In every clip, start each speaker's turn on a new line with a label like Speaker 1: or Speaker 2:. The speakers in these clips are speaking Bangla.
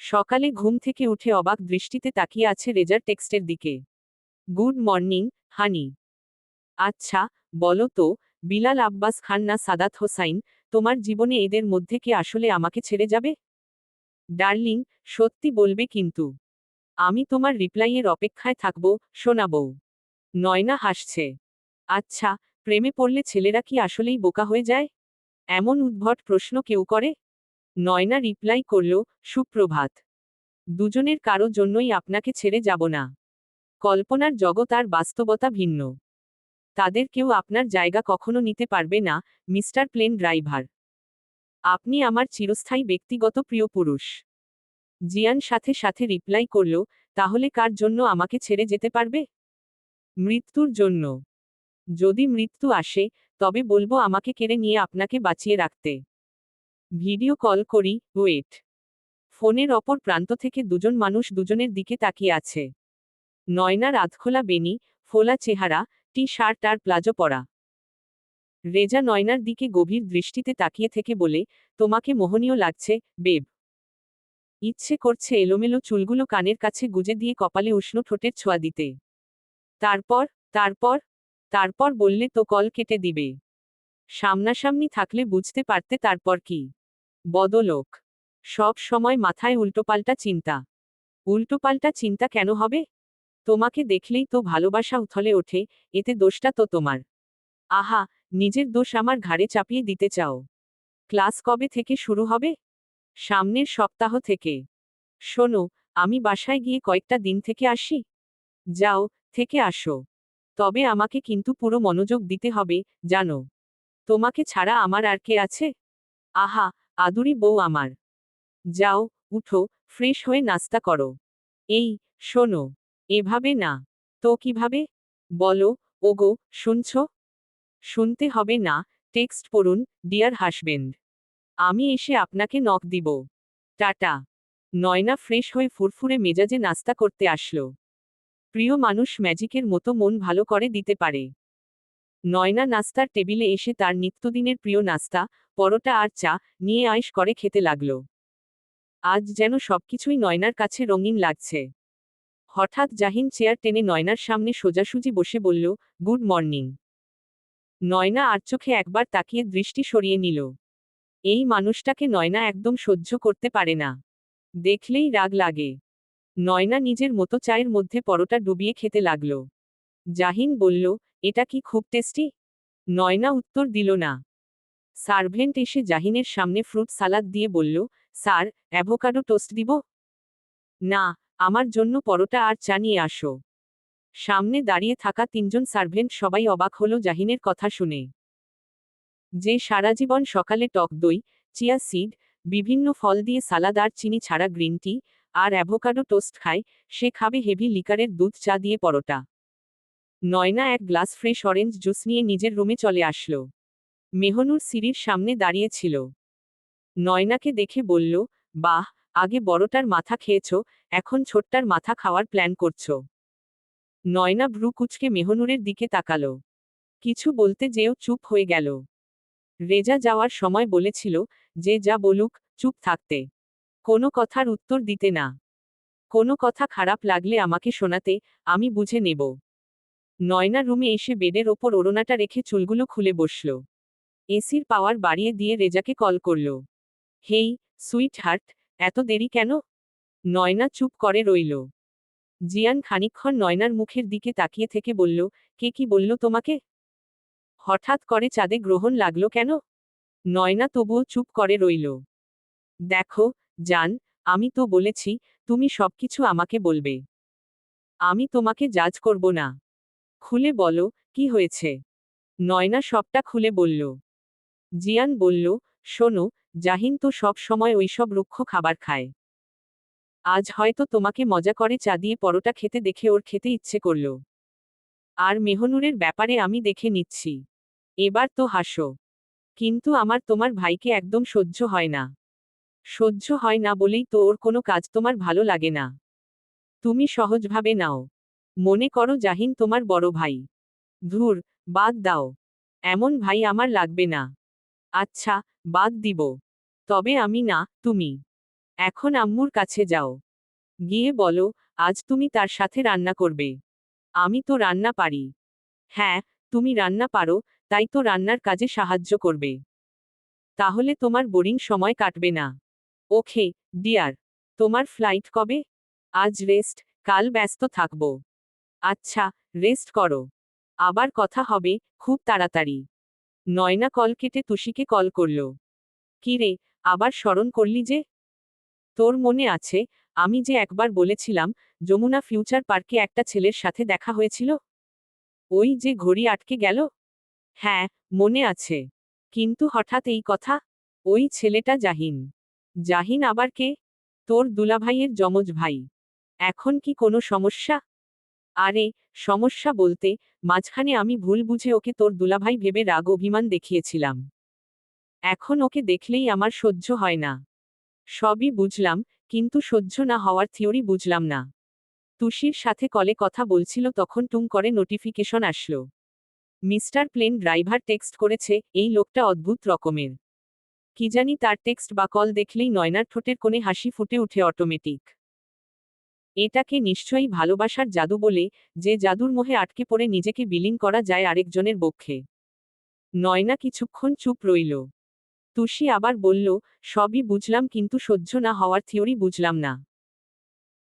Speaker 1: সকালে ঘুম থেকে উঠে অবাক দৃষ্টিতে তাকিয়ে আছে রেজার টেক্সটের দিকে। Good morning, honey. আচ্ছা বলো তো, বিলাল আব্বাস খান না সাদাত হোসাইন, তোমার জীবনে এদের মধ্যে কে আসলে আমাকে ছেড়ে যাবে? ডার্লিং, সত্যি বলবে কিন্তু। আমি তোমার রিপ্লাইয়ের অপেক্ষায় থাকব, শোনাবো। নয়না হাসছে। আচ্ছা প্রেমে পড়লে ছেলেরা কি আসলেই বোকা হয়ে যায়? এমন উদ্ভট প্রশ্ন কেউ করে? নয়না রিপ্লাই করল, সুপ্রভাত। দুজনের কারও জন্যই আপনাকে ছেড়ে যাব না। কল্পনার জগৎ আর বাস্তবতা ভিন্ন। তাদের কেউ আপনার জায়গা কখনো নিতে পারবে না, মিস্টার প্লেন ড্রাইভার। আপনি আমার চিরস্থায়ী ব্যক্তিগত প্রিয় পুরুষ জিয়ান সাথে সাথে রিপ্লাই করল, তাহলে কার জন্য আমাকে ছেড়ে যেতে পারবে? মৃত্যুর জন্য। যদি মৃত্যু আসে, তবে বলব আমাকে কেড়ে নিয়ে আপনাকে বাঁচিয়ে রাখতে। ভিডিও কল করি, ওয়েট। ফোনের অপর প্রান্ত থেকে দুজন মানুষ দুজনের দিকে তাকিয়ে আছে। নয়নার আধখোলা বেনি ফোলা চেহারা টি শার্ট আর প্লাজো পরা। রেজা নয়নার দিকে গভীর দৃষ্টিতে তাকিয়ে থেকে বলে, তোমাকে মোহনীয় লাগছে, বেব। ইচ্ছে করছে এলোমেলো চুলগুলো কানের কাছে গুজে দিয়ে কপালে উষ্ণ ঠোঁটের ছোঁয়া দিতে। তারপর তারপর তারপর বললে তো কল কেটে দিবে। সামনাসামনি থাকলে বুঝতে পারতে তারপর কি? বদলোক। সব সময় মাথায় উল্টোপাল্টা চিন্তা। উল্টোপাল্টা চিন্তা কেন হবে? তোমাকে দেখলেই তো ভালোবাসা উথলে ওঠে, এতে দোষটা তো তোমার। আহা, নিজের দোষ আমার ঘাড়ে চাপিয়ে দিতে চাও। ক্লাস কবে থেকে শুরু হবে? সামনের সপ্তাহ থেকে। শোনো, আমি বাসায় গিয়ে কয়েকটা দিন থেকে আসি। যাও, থেকে আসো। তবে আমাকে কিন্তু পুরো মনোযোগ দিতে হবে, জানো। তোমাকে ছাড়া আমার আর কে আছে? আহা আদুরি বউ আমার। যাও, উঠো, ফ্রেশ হয়ে নাস্তা করো। এই, শোনো, এভাবে না। তো কীভাবে? বলো, ওগো, শুনছ? শুনতে হবে না, টেক্সট পড়ুন, ডিয়ার হাসবেন্ড। আমি এসে আপনাকে নক দিব। টাটা। নয়না ফ্রেশ হয়ে ফুরফুরে মেজাজে নাস্তা করতে আসলো। প্রিয় মানুষ ম্যাজিকের মতো মন ভালো করে দিতে পারে। নয়না নাস্তার টেবিলে এসে তার নিত্যদিনের প্রিয় নাস্তা, পরোটা আর চা নিয়ে আয়েশ করে খেতে লাগল। আজ যেন সবকিছুই নয়নার কাছে রঙিন লাগছে। হঠাৎ জাহিন চেয়ার টেনে নয়নার সামনে সোজাসুজি বসে বলল, গুড মর্নিং। নয়না আর চোখে একবার তাকিয়ে দৃষ্টি সরিয়ে নিল। এই মানুষটাকে নয়না একদম সহ্য করতে পারে না। দেখলেই রাগ লাগে। নয়না নিজের মতো চায়ের মধ্যে পরোটা ডুবিয়ে খেতে লাগল। জাহিন বলল এটা কি খুব টেস্টি? নয়না উত্তর দিল না। সার্ভেন্ট এসে জাহিনের সামনে ফ্রুট সালাদ দিয়ে বলল, স্যার, অ্যাভোকাডো টোস্ট দিব? না, আমার জন্য পরোটা আর চা নিয়ে আসো। সামনে দাঁড়িয়ে থাকা তিনজন সার্ভেন্ট সবাই অবাক হলো জাহিনের কথা শুনে। যে সারা জীবন সকালে টক দই, চিয়া সিড, বিভিন্ন ফল দিয়ে সালাদ আর চিনি ছাড়া গ্রিন টি, আর অ্যাভোকাডো টোস্ট খায়, সে খাবে হেভি লিকারের দুধ চা দিয়ে পরোটা। নয়না এক গ্লাস ফ্রেশ অরেঞ্জ জুস নিয়ে নিজের রুমে চলে আসলো। মেহনুর সিঁড়ির সামনে দাঁড়িয়েছিল। নয়নাকে দেখে বলল, বাহ, আগে বড়টার মাথা খেয়েছ, এখন ছোট্টার মাথা খাওয়ার প্ল্যান করছ। নয়না ভ্রু কুচকে মেহনুরের দিকে তাকালো। কিছু বলতে যেও চুপ হয়ে গেল। রেজা যাওয়ার সময় বলেছিল, যে যা বলুক, চুপ থাকতে। কোনো কথার উত্তর দিতে না। কোনো কথা খারাপ লাগলে আমাকে শোনাতে, আমি বুঝে নেব। নয়না রুমে এসে বেডের ওপর ওড়নাটা রেখে চুলগুলো খুলে বসল। এসির পাওয়ার বাড়িয়ে দিয়ে রেজাকে কল করল। হেই সুইট হার্ট এত দেরি কেন? নয়না চুপ করে রইল। জিয়ান খানিকক্ষণ নয়নার মুখের দিকে তাকিয়ে থেকে বলল, কে কি বলল তোমাকে? হঠাৎ করে চাঁদে গ্রহণ লাগল কেন? নয়না তবুও চুপ করে রইল। দেখো, জান, আমি তো বলেছি, তুমি সবকিছু আমাকে বলবে। আমি তোমাকে জাজ করব না। খুলে বলো, কি হয়েছে? নয়না সবটা খুলে বলল। জিয়ান বলল, শোনো, জাহিন তো সব সময় ওইসব রুক্ষ খাবার খায়। আজ হয়তো তোমাকে মজা করে চা দিয়ে পরোটা খেতে দেখে ওর খেতে ইচ্ছে করল। আর মেহনুরের ব্যাপারে আমি দেখে নিচ্ছি। এবার তো হাসো। কিন্তু আমার তোমার ভাইকে একদম সহ্য হয় না। সহ্য হয় না বলেই তো ওর কোনো কাজ তোমার ভালো লাগে না। তুমি সহজভাবে নাও। মনে করো জাহিন তোমার বড় ভাই। ধুর, বাদ দাও। এমন ভাই আমার লাগবে না। আচ্ছা বাদ দিব। তবে আমি না, তুমি। এখন আম্মুর কাছে যাও। গিয়ে বলো, আজ তুমি তার সাথে রান্না করবে। আমি তো রান্না পারি। হ্যাঁ তুমি রান্না পারো, তাই তো রান্নার কাজে সাহায্য করবে। তাহলে তোমার বোরিং সময় কাটবে না। ওকে, ডিয়ার, তোমার ফ্লাইট কবে? আজ রেস্ট, কাল ব্যস্ত থাকব। আচ্ছা রেস্ট করো। আবার কথা হবে, খুব তাড়াতাড়ি। নয়না কল কেটে তুষিকে কল করল। কিরে আবার স্মরণ করলি যে? তোর মনে আছে, আমি যে একবার বলেছিলাম, যমুনা ফিউচার পার্কে একটা ছেলের সাথে দেখা হয়েছিল? ওই যে ঘড়ি আটকে গেল? হ্যাঁ মনে আছে। কিন্তু হঠাৎ এই কথা? ওই ছেলেটা জাহিন। জাহিন আবার কে? তোর দুলাভাইয়ের যমজ ভাই। এখন কি কোনো সমস্যা? আরে, সমস্যা বলতে, মাঝখানে আমি ভুল বুঝে ওকে তোর দুলাভাই ভেবে রাগ অভিমান দেখিয়েছিলাম। এখন ওকে দেখলেই আমার সহ্য হয় না। সবই বুঝলাম, কিন্তু সহ্য না হওয়ার থিওরি বুঝলাম না। তুষির সাথে কলে কথা বলছিল তখন টুং করে নোটিফিকেশন আসলো। মিস্টার প্লেন ড্রাইভার টেক্সট করেছে, এই লোকটা অদ্ভুত রকমের। কি জানি তার টেক্সট বা কল দেখলেই নয়নার ঠোঁটের কোণে হাসি ফুটে উঠে অটোমেটিক। এটাকে নিশ্চয়ই ভালোবাসার জাদু বলে, যে জাদুর মোহে আটকে পড়ে নিজেকে বিলীন করা যায় আরেকজনের বক্ষে। নয়না কিছুক্ষণ চুপ রইল। তুষি আবার বলল, সবই বুঝলাম কিন্তু সহ্য না হওয়ার থিওরি বুঝলাম না।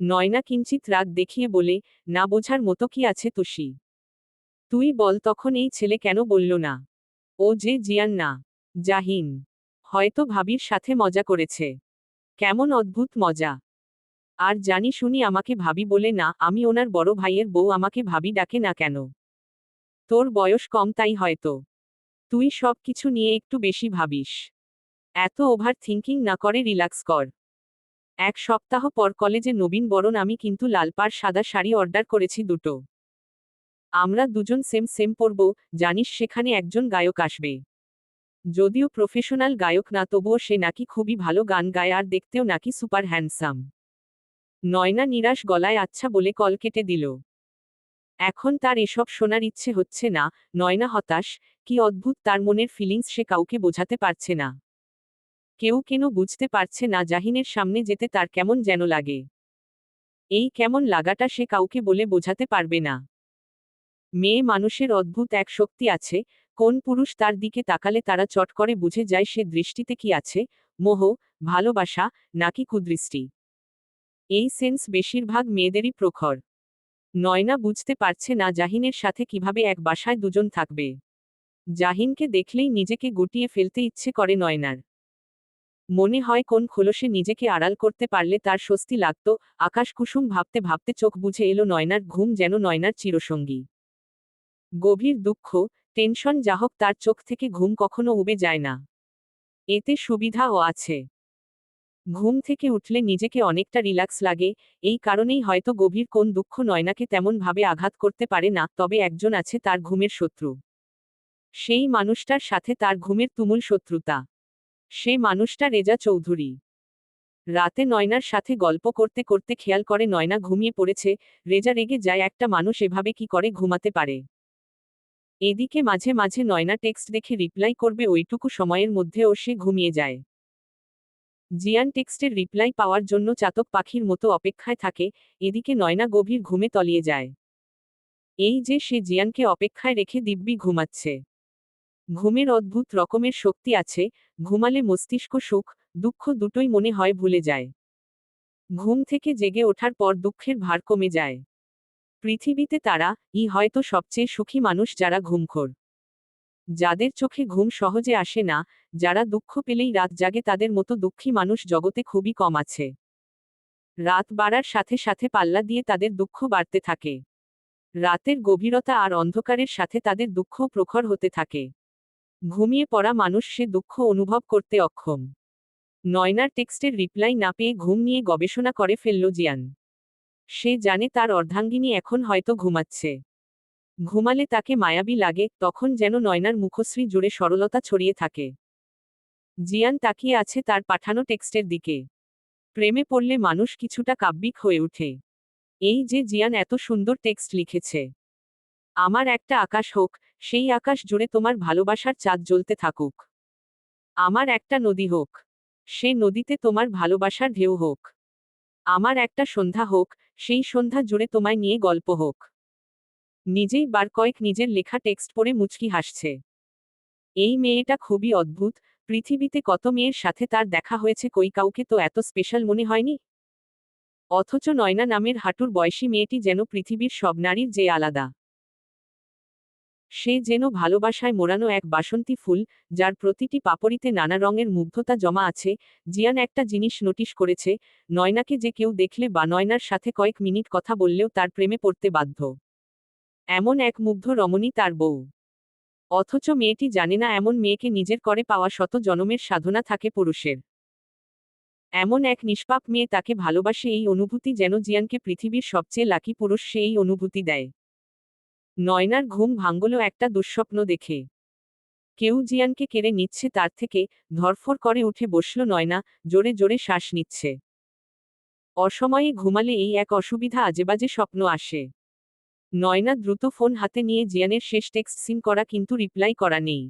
Speaker 1: নয়না কিঞ্চিত রাগ দেখিয়ে বলে, না বোঝার মতো কি আছে তুষি? তুই বল তখন এই ছেলে কেন বলল না? ও যে জিয়ান না, জাহিন। হয়তো ভাবির সাথে মজা করেছে। কেমন অদ্ভুত মজা। আর জানি শুনি আমাকে ভাবি বলে, না, আমি ওনার বড় ভাইয়ের বউ, আমাকে ভাবি ডাকে না কেন? তোর বয়স কম, তাই হয়তো। তুই সব কিছু নিয়ে একটু বেশি ভাবিস। এত ওভার থিঙ্কিং না করে রিল্যাক্স কর। এক সপ্তাহ পর কলেজে নবীন বরণ, আমি কিন্তু লালপাড় সাদা শাড়ি অর্ডার করেছি দুটো। আমরা দুজন সেম সেম পরব, জানিস সেখানে একজন গায়ক আসবে। যদিও প্রফেশনাল গায়ক না, তবুও সে নাকি খুবই ভালো গান গায় আর দেখতেও নাকি সুপার হ্যান্ডসাম নয়না নিরাশ গলায় আচ্ছা বলে কল কেটে দিল। এখন তার এসব শোনার ইচ্ছে হচ্ছে না, নয়না হতাশ, কি অদ্ভুত তার মনের ফিলিংস সে কাউকে বোঝাতে পারছে না। কেউ কেন বুঝতে পারছে না জাহিনের সামনে যেতে তার কেমন যেন লাগে। এই কেমন লাগাটা সে কাউকে বলে বোঝাতে পারবে না। মেয়ে মানুষের অদ্ভুত এক শক্তি আছে, কোন পুরুষ তার দিকে তাকালে তারা চট করে বুঝে যায় সে দৃষ্টিতে কি আছে, মোহ, ভালোবাসা, নাকি কুদৃষ্টি। এই সেন্স বেশিরভাগ মেয়েদেরই প্রখর। নয়না বুঝতে পারছে না জাহিনের সাথে কীভাবে এক বাসায় দুজন থাকবে। জাহিনকে দেখলেই নিজেকে গুটিয়ে ফেলতে ইচ্ছে করে নয়নার। মনে হয় কোন খোলসে নিজেকে আড়াল করতে পারলে তার স্বস্তি লাগত, আকাশ কুসুম ভাবতে ভাবতে চোখ বুঝে এলো নয়নার ঘুম যেন নয়নার চিরসঙ্গী। গভীর দুঃখ, টেনশন যাহক তার চোখ থেকে ঘুম কখনো উবে যায় না। এতে সুবিধাও আছে। ঘুম থেকে উঠলে নিজেকে অনেকটা রিল্যাক্স লাগে, এই কারণেই হয়তো গভীর কোন দুঃখ নয়নাকে তেমন ভাবে আঘাত করতে পারে না, তবে একজন আছে তার ঘুমের শত্রু। সেই মানুষটার সাথে তার ঘুমের তুমুল শত্রুতা। সে মানুষটা রেজা চৌধুরী। রাতে নয়নার সাথে গল্প করতে করতে খেয়াল করে নয়না ঘুমিয়ে পড়েছে, রেজা রেগে যায় একটা মানুষ এভাবে কি করে ঘুমাতে পারে। এদিকে মাঝে মাঝে নয়না টেক্সট দেখে রিপ্লাই করবে ওইটুকু সময়ের মধ্যেও সে ঘুমিয়ে যায়। জিয়ান টেক্সটের রিপ্লাই পাওয়ার জন্য চাতক পাখির মতো অপেক্ষায় থাকে, এদিকে নয়না গভীর ঘুমে তলিয়ে যায়। এই যে সে জিয়ানকে অপেক্ষায় রেখে দিব্যি ঘুমাচ্ছে। ঘুমের অদ্ভুত রকমের শক্তি আছে, ঘুমালে মস্তিষ্ক সুখ দুঃখ দুটোই মনে হয় ভুলে যায়। ঘুম থেকে জেগে ওঠার পর দুঃখের ভার কমে যায়। পৃথিবীতে তারা, ই হয়তো সবচেয়ে সুখী মানুষ যারা ঘুমখোর। যাদের চোখে ঘুম সহজে আসে না, যারা দুঃখ পেলেই রাত জাগে তাদের মতো দুঃখী মানুষ জগতে খুবই কম আছে। রাত বাড়ার সাথে সাথে পাল্লা দিয়ে তাদের দুঃখ বাড়তে থাকে। রাতের গভীরতা আর অন্ধকারের সাথে তাদের দুঃখ প্রখর হতে থাকে। ঘুমিয়ে পড়া মানুষ সে দুঃখ অনুভব করতে অক্ষম। নয়নার টেক্সটের রিপ্লাই না পেয়ে ঘুম নিয়ে গবেষণা করে ফেলল জিয়ান। সে জানে তার অর্ধাঙ্গিনী এখন হয়তো ঘুমাচ্ছে। ঘুমালে তাকে মায়াবী লাগে, তখন যেন নয়নার মুখশ্রী জুড়ে সরলতা ছড়িয়ে থাকে। জিয়ান তাকিয়ে আছে তার পাঠানো টেক্সটের দিকে। প্রেমে পড়লে মানুষ কিছুটা কাব্যিক হয়ে ওঠে। এই যে জিয়ান এত সুন্দর টেক্সট লিখেছে। আমার একটা আকাশ হোক, সেই আকাশ জুড়ে তোমার ভালোবাসার চাঁদ জ্বলতে থাকুক। আমার একটা নদী হোক, সে নদীতে তোমার ভালোবাসার ঢেউ হোক। আমার একটা সন্ধ্যা হোক, সেই সন্ধ্যা জুড়ে তোমায় নিয়ে গল্প হোক। নিজেই বার কয়েক নিজের লেখা টেক্সট পড়ে মুচকি হাসছে। এই মেয়েটা খুবই অদ্ভুত, পৃথিবীতে কত মেয়ের সাথে তার দেখা হয়েছে কই কাউকে তো এত স্পেশাল মনে হয়নি? অথচ নয়না নামের হাঁটুর বয়সী মেয়েটি যেন পৃথিবীর সব নারীর যে আলাদা। সে যেন ভালোবাসায় মোড়ানো এক বাসন্তী ফুল, যার প্রতিটি পাপড়িতে নানা রঙের মুগ্ধতা জমা আছে, জিয়ান একটা জিনিস নোটিশ করেছে, নয়নাকে যে কেউ দেখলে বা নয়নার সাথে কয়েক মিনিট কথা বললেও তার প্রেমে পড়তে বাধ্য। এমন এক মুগ্ধ রমণী তার বউ। অথচ মেয়েটি জানে না এমন মেয়েকে নিজের করে পাওয়া শত জনমের সাধনা থাকে পুরুষের। এমন এক নিষ্পাপ মেয়ে তাকে ভালোবাসে এই অনুভূতি যেন জিয়ানকে পৃথিবীর সবচেয়ে লাকি পুরুষ সে এই অনুভূতি দেয়। নয়নার ঘুম ভাঙ্গল একটা দুঃস্বপ্ন দেখে। কেউ জিয়ানকে কেড়ে নিচ্ছে তার থেকে, ধরফর করে উঠে বসল নয়না, জোরে জোরে শ্বাস নিচ্ছে। অসময়ে ঘুমালে এই এক অসুবিধা আজেবাজে স্বপ্ন আসে। নয়না দ্রুত ফোন হাতে নিয়ে জিয়ানের শেষ টেক্সট সিন করা কিন্তু রিপ্লাই করা নেই।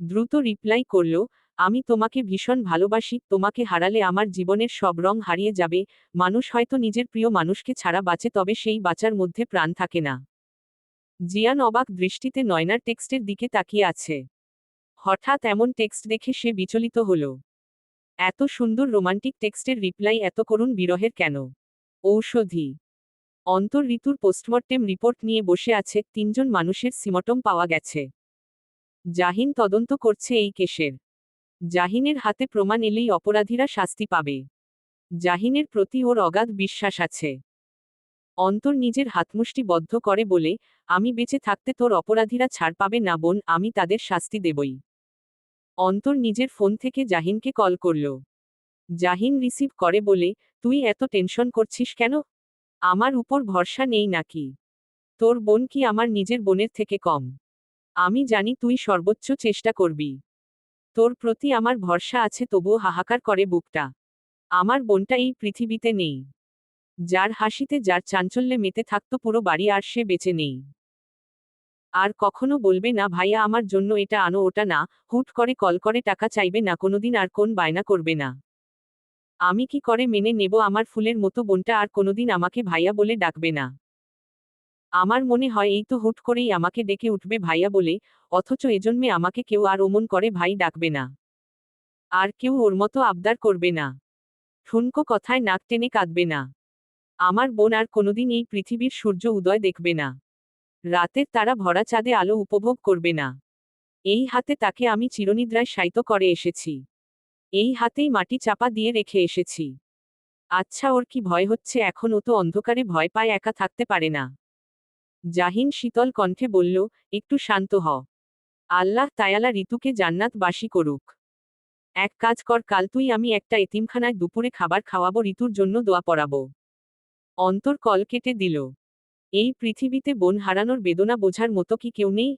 Speaker 1: দ্রুত রিপ্লাই করল, আমি তোমাকে ভীষণ ভালোবাসি, তোমাকে হারালে আমার জীবনের সব রং হারিয়ে যাবে, মানুষ হয়তো নিজের প্রিয় মানুষকে ছাড়া বাঁচে তবে সেই বাঁচার মধ্যে প্রাণ থাকে না। জিয়ান অবাক দৃষ্টিতে নয়নার টেক্সটের দিকে তাকিয়ে আছে। হঠাৎ এমন টেক্সট দেখে সে বিচলিত হল। এত সুন্দর রোমান্টিক টেক্সটের রিপ্লাই এত করুণ বিরহের কেন? ঔষধি। অন্তর ঋতুর পোস্টমর্টেম রিপোর্ট নিয়ে বসে আছে তিনজন মানুষের সিমটম পাওয়া গেছে। জাহিন তদন্ত করছে এই কেসের। জাহিনের হাতে প্রমাণ এলেই অপরাধীরা শাস্তি পাবে। জাহিনের প্রতি ওর অগাধ বিশ্বাস আছে। অন্তর নিজের হাতমুষ্টি বদ্ধ করে বলে, আমি বেঁচে থাকতে তোর অপরাধীরা ছাড় পাবে না বোন, আমি তাদের শাস্তি দেবই। অন্তর নিজের ফোন থেকে জাহিনকে কল করল। জাহিন রিসিভ করে বলে, তুই এত টেনশন করছিস কেন? আমার উপর ভরসা নেই নাকি? তোর বোন কি আমার নিজের বোনের থেকে কম? আমি জানি তুই সর্বোচ্চ চেষ্টা করবি। তোর প্রতি আমার ভরসা আছে তবুও হাহাকার করে বুকটা। আমার বোনটা এই পৃথিবীতে নেই। যার হাসিতে যার চাঞ্চল্যে মেতে থাকতো পুরো বাড়ি আর সে বেঁচে নেই। আর কখনো বলবে না, ভাইয়া, আমার জন্য এটা আনো, ওটা না। হুট করে কল করে টাকা চাইবে না, কোনোদিন আর কোন বায়না করবে না। আমি কি করে মেনে নেব আমার ফুলের মতো বোনটা আর কোনোদিন আমাকে ভাইয়া বলে ডাকবে না? আমার মনে হয় এই তো হুট করেই আমাকে ডেকে উঠবে ভাইয়া বলে, অথচ এজন্মে আমাকে কেউ আর ওমন করে ভাই ডাকবে না। আর কেউ ওর মতো আবদার করবে না। ঠুনকো কথায় নাক টেনে কাঁদবে না। আমার বোন আর কোনোদিন এই পৃথিবীর সূর্য উদয় দেখবে না। রাতের তারা ভরা চাঁদে আলো উপভোগ করবে না। এই হাতে তাকে আমি চিরনিদ্রায় শায়িত করে এসেছি। এই হাতেই মাটি চাপা দিয়ে রেখে এসেছি। আচ্ছা ওর কি ভয় হচ্ছে? এখন ও তো অন্ধকারে ভয় পায়, একা থাকতে পারে না। জাহিন শীতল কণ্ঠে বলল, একটু শান্ত হ। আল্লাহ তায়ালা ঋতুকে জান্নাত বাসি করুক। এক কাজ কর, কাল তুই আমি একটা এতিমখানায় দুপুরে খাবার খাওয়াবো, ঋতুর জন্য দোয়া পড়াবো। অন্তর কল কেটে দিল। এই পৃথিবীতে বোন হারানোর বেদনা বোঝার মতো কি কেউ নেই?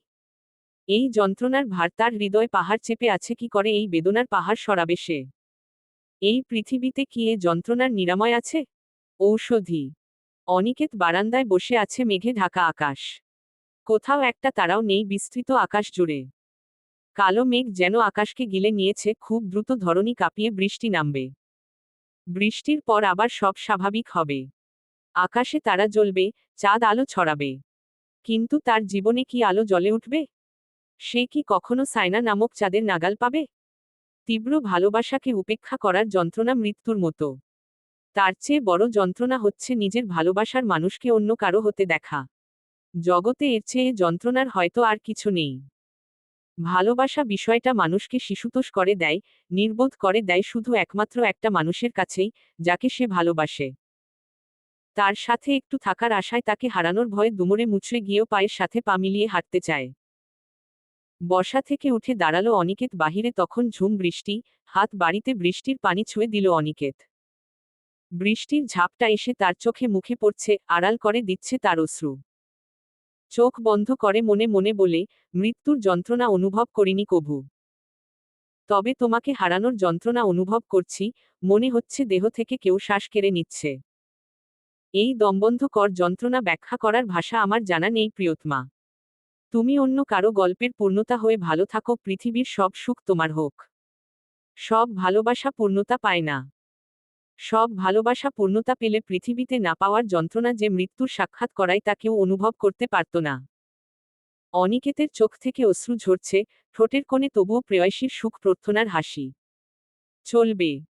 Speaker 1: এই যন্ত্রণার ভার তার হৃদয় পাহাড় চেপে আছে, কি করে এই বেদনার পাহাড় সরাবে সে? এই পৃথিবীতে কি এ যন্ত্রণার নিরাময় আছে? ঔষধি। অনিকেত বারান্দায় বসে আছে মেঘে ঢাকা আকাশ। কোথাও একটা তারাও নেই বিস্তৃত আকাশ জুড়ে। কালো মেঘ যেন আকাশকে গিলে নিয়েছে, খুব দ্রুত ধরনী কাঁপিয়ে বৃষ্টি নামবে। বৃষ্টির পর আবার সব স্বাভাবিক হবে। আকাশে তারা জ্বলবে, চাঁদ আলো ছড়াবে। কিন্তু তার জীবনে কি আলো জ্বলে উঠবে? সে কি কখনো সাইনা নামক চাঁদের নাগাল পাবে? তীব্র ভালোবাসাকে উপেক্ষা করার যন্ত্রণা মৃত্যুর মতো। তার চেয়ে বড় যন্ত্রণা হচ্ছে নিজের ভালোবাসার মানুষকে অন্য কারও হতে দেখা। জগতে এর চেয়ে যন্ত্রণার হয়তো আর কিছু নেই। ভালোবাসা বিষয়টা মানুষকে শিশুতোষ করে দেয়, নির্বোধ করে দেয় শুধু একমাত্র একটা মানুষের কাছেই, যাকে সে ভালোবাসে। তার সাথে একটু থাকার আশায় তাকে হারানোর ভয়ে দুমড়ে মুচড়ে গিয়েও পায়ের সাথে পা মিলিয়ে হাঁটতে চায়। বসা থেকে উঠে দাঁড়াল অনিকেত। বাহিরে তখন ঝুম বৃষ্টি, হাত বাড়িতে বৃষ্টির পানি ছুঁয়ে দিল অনিকেত। বৃষ্টির ঝাপটা এসে তার চোখে মুখে পড়ছে, আড়াল করে দিচ্ছে তার অশ্রু। চোখ বন্ধ করে মনে মনে বলে, মৃত্যুর যন্ত্রণা অনুভব করিনি কভু। তবে তোমাকে হারানোর যন্ত্রণা অনুভব করছি, মনে হচ্ছে দেহ থেকে কেউ শ্বাস কেড়ে নিচ্ছে। এই দমবন্ধকর যন্ত্রণা ব্যাখ্যা করার ভাষা আমার জানা নেই, প্রিয়তমা। তুমি অন্য কারও গল্পের পূর্ণতা হয়ে ভালো থাকো, পৃথিবীর সব সুখ তোমার হোক। সব ভালোবাসা পূর্ণতা পায় না। সব ভালোবাসা পূর্ণতা পেলে পৃথিবীতে না পাওয়ার যন্ত্রণা যে মৃত্যুর সাক্ষাৎ করায় তা কেউ অনুভব করতে পারত না। অনিকেতের চোখ থেকে অশ্রু ঝরছে, ঠোঁটের কোণে তবুও প্রেয়সীর সুখ প্রার্থনার হাসি। চলবে।